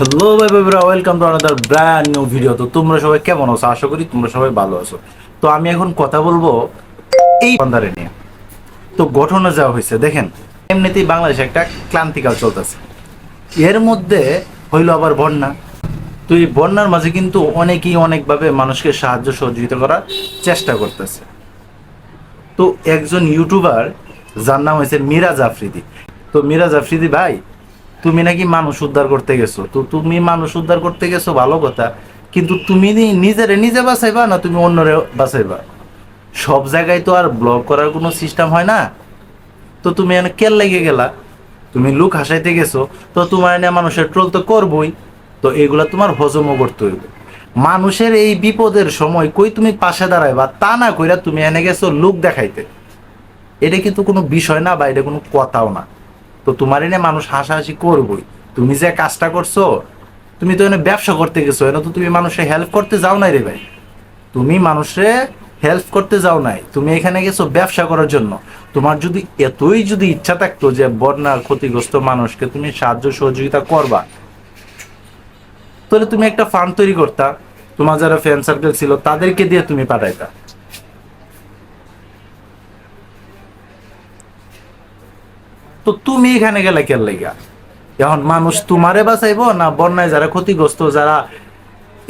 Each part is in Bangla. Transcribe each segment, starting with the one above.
Hello welcome to another brand new video তো তোমরা সবাই কেমন আছো? আশা করি তোমরা সবাই ভালো আছো। তো আমি এখন কথা বলব এই নিয়ে। তো ঘটনা যা হয়েছে, দেখেন, এমনিতেই বাংলাদেশে একটা ক্লান্তিকাল চলতেছে। এর মধ্যে হইল আবার বন্যা। তো এই বন্যার মাঝে কিন্তু অনেকেই অনেকভাবে মানুষকে সাহায্য সহযোগিতা করার চেষ্টা করতেছে। তো একজন ইউটিউবার যার নাম হয়েছে মিরাজ আফ্রিদি। তো মিরাজ আফ্রিদি ভাই তুমি নাকি মানুষ উদ্ধার করতে গেছো? তো তুমি মানুষ উদ্ধার করতে গেছো, ভালো কথা। কিন্তু তুমি নিজেরে নিজে বাঁচাইবা না তুমি অন্যরে বাঁচাইবা? সব জায়গায় তো আর ব্লগ করার কোনো সিস্টেম হয় না। তো তুমি এনে কেল লেগে গেলা? তুমি লুক হাসাইতে গেছো, তো তোমার এনে মানুষের ট্রোল তো করবই। তো এগুলা তোমার হজমও করতে হইবে। মানুষের এই বিপদের সময় কই তুমি পাশে দাঁড়াইবা? তা না কইরা তুমি এনে গেছো লুক দেখাইতে। এটা কিন্তু কোনো বিষয় না বা এটা কোনো কথাও না। তো তোমার এনে মানুষ হাসাহাসি করবই। তুমি যে কাজটা করছ, তুমি তো এনে ব্যবসা করতে গেছো, এনে তো তুমি মানুষের হেল্প করতে যাও নাই রে ভাই। তুমি মানুষে হেল্প করতে যাও নাই, তুমি এখানে গেছো ব্যবসা করার জন্য। তোমার যদি এতই যদি ইচ্ছা থাকতো যে বন্যার ক্ষতিগ্রস্ত মানুষকে তুমি সাহায্য সহযোগিতা করবা, তাহলে তুমি একটা ফান্ড তৈরি করতা, তোমার যারা ফ্রেন্ড সার্কেল ছিল তাদেরকে দিয়ে তুমি পাঠাইতা। তো তুমি এখানে গেলে কেন লেগা এখন মানুষ তোমারে বাঁচাইবো না বন্যায় যারা ক্ষতিগ্রস্ত, যারা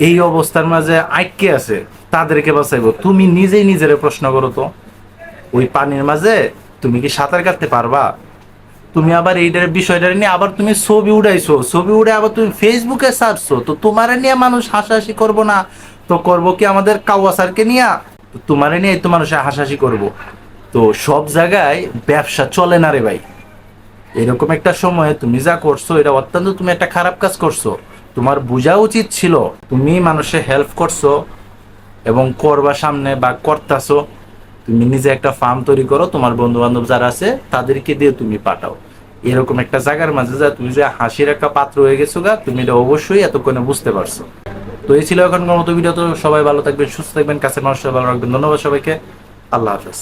এই অবস্থার মাঝে আটকে আছে, তাদেরকে বাঁচাইবো? তুমি নিজেই নিজের প্রশ্ন করো তো। ওই পানির মাঝে তুমি কি সাঁতার কাটতে পারবা? তুমি আবার এইটার বিষয়টা নিয়ে আবার তুমি ছবি উড়াইছো। ছবি উড়ে আবার তুমি ফেসবুকে সারছো। তো তোমারে নিয়ে মানুষ হাসাহাসি করব না। তো করব কি আমাদের কাওয়া স্যারকে নিয়ে? তোমারে নিয়ে তো মানুষ হাসাহাসি করব। তো সব জায়গায় ব্যবসা চলে না রে ভাই। এরকম একটা সময়ে তুমি যা করছ, এটা অত্যন্ত তুমি একটা খারাপ কাজ করছ। তোমার বোঝা উচিত ছিল, তুমি মানুষের হেল্প করছ এবং করবা সামনে বা করতাছো। তুমি নিজে একটা ফার্ম তৈরি করো, তোমার বন্ধু বান্ধব যারা আছে, তাদেরকে দিয়ে তুমি পাঠাও। এরকম একটা জায়গার মাঝে যা তুমি যে হাসির একটা পাত্র হয়ে গেছো গা, তুমি এটা অবশ্যই এতক্ষণে বুঝতে পারছ। তো এই ছিল এখনকার মতো ভিডিও, তো সবাই ভালো থাকবেন, সুস্থ থাকবেন, কাছের মানুষরা ভালো রাখবেন। ধন্যবাদ সবাইকে। আল্লাহ হাফেজ।